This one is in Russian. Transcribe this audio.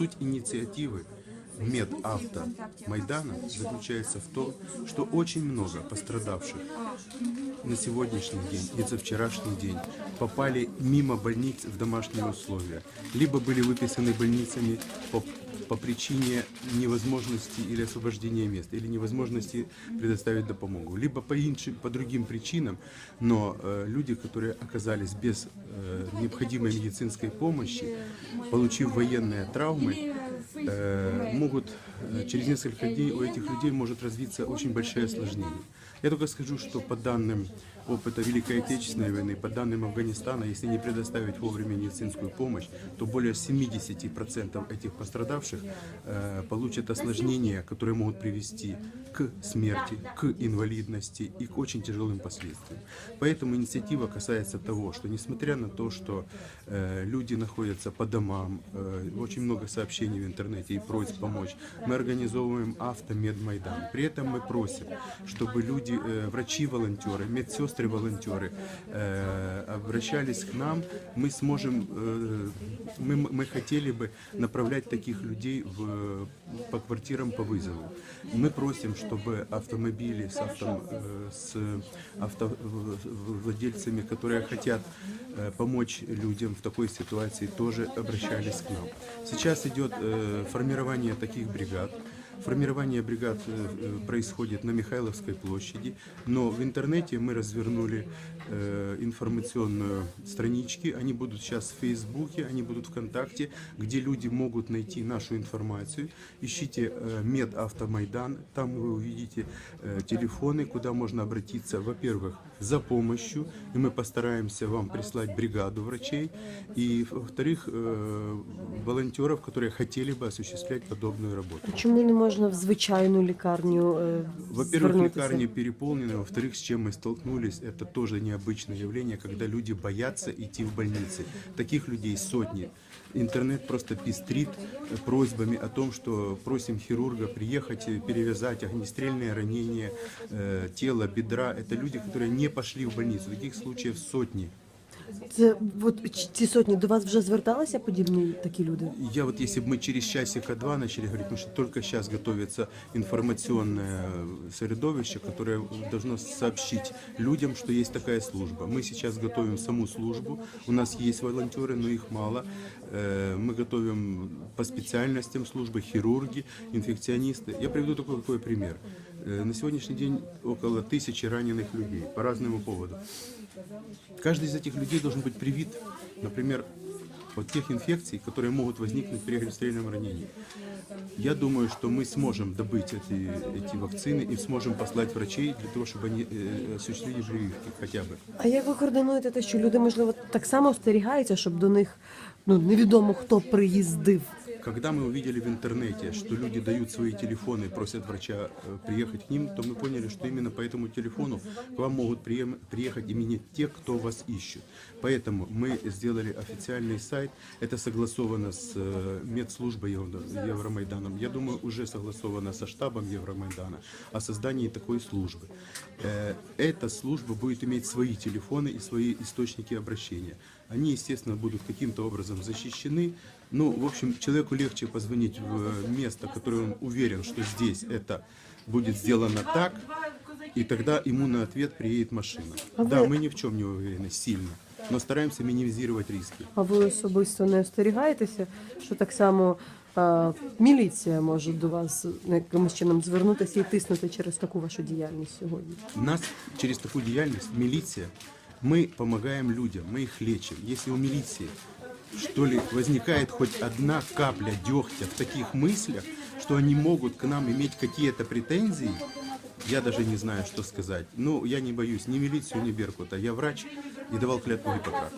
Суть инициативы медавто Майдана заключается в том, что очень много пострадавших на сегодняшний день и за вчерашний день попали мимо больниц в домашние условия, либо были выписаны больницами по, по причине невозможности или освобождения мест, или невозможности предоставить допомогу, либо по, иншим, по другим причинам, но э, люди, которые оказались без э, необходимой медицинской помощи, получив военные травмы, э, могут э, через несколько дней у этих людей может развиться очень большое осложнение. Я только скажу, что по данным опыта Великой Отечественной войны, по данным Афганистана, если не предоставить вовремя медицинскую помощь, то более 70% этих пострадавших э, получат осложнения, которые могут привести к смерти, к инвалидности и к очень тяжелым последствиям. Поэтому инициатива касается того, что несмотря на то, что э, люди находятся по домам, э, очень много сообщений в интернете и просьб помочь, мы организовываем автомедмайдан. При этом мы просим, чтобы люди, э, врачи-волонтеры, медсестры-волонтеры э, обращались к нам, мы сможем, э, мы, мы хотели бы направлять таких людей в, по квартирам по вызову. Мы просим, чтобы автомобили с, авто, э, с автовладельцами, которые хотят э, помочь людям в такой ситуации, тоже обращались к нам. Сейчас идет э, формирование таких бригад. Формирование бригад э, происходит на Михайловской площади, но в интернете мы развернули э, информационную странички. Они будут сейчас в Фейсбуке, они будут ВКонтакте, где люди могут найти нашу информацию. Ищите э, Медавтомайдан, там вы увидите телефоны, куда можно обратиться, во-первых, за помощью, и мы постараемся вам прислать бригаду врачей, и, во-вторых, волонтеров, которые хотели бы осуществлять подобную работу. Чому не можна в звичайну лікарню е, Во-первых, лекарни переполнены, во-вторых, с чем мы столкнулись, это тоже необычное явление, когда люди боятся идти в больницы. Таких людей сотни. Интернет просто пестрит э, просьбами о том, что просим хирурга приехать, э, перевязать огнестрельные ранения э, тела, бедра. Это люди, которые не пошли в больницу. Таких случаев сотни. Це от ч- ці сотні до вас вже зверталися подібні такі люди? Я вот если бы мы через часика два начали говорить, потому что только сейчас готовится информационное средовище, которое должно сообщить людям, что есть такая служба. Мы сейчас готовим саму службу, у нас есть волонтеры, но их мало. Э, Мы готовим по специальностям службы хирурги, инфекционисты. Я приведу такой, такой пример. Э, На сегодняшний день около тысячи раненых людей по разному поводу. Каждый из этих людей должен быть привит, например, от тех инфекций, которые могут возникнуть при огнестрельном ранении. Я думаю, что мы сможем добыть эти, эти вакцины и сможем послать врачей для того, чтобы они э, осуществили прививки хотя бы. А як ви координуєте те, що люди, можливо, так само остерігаються, щоб до них ну невідомо хто приїздив? Когда мы увидели в интернете, что люди дают свои телефоны и просят врача э, приехать к ним, то мы поняли, что именно по этому телефону к вам могут приехать именно те, кто вас ищет. Поэтому мы сделали официальный сайт. Это согласовано с э, медслужбой Евро- Евромайданом. Я думаю, уже согласовано со штабом Евромайдана о создании такой службы. Э, Эта служба будет иметь свои телефоны и свои источники обращения Они, естественно, будут каким-то образом защищены. Ну, в общем, человеку легче позвонить в место, которое он уверен, что здесь это будет сделано так, и тогда ему на ответ приедет машина. А Да, вы- мы ни в чем не уверены сильно, но стараемся минимизировать риски. А ви особисто не остерігаєтеся, що так само а, міліція може до вас якимось чином звернутися і тиснути через таку вашу діяльність сьогодні? Нас через такую деятельность милиция, мы помогаем людям, мы их лечим. Если у милиции что ли возникает хоть одна капля дегтя в таких мыслях, что они могут к нам иметь какие-то претензии, я даже не знаю, что сказать. Ну, я не боюсь ни милицию, ни Беркута. Я врач и давал клятву Гиппократа.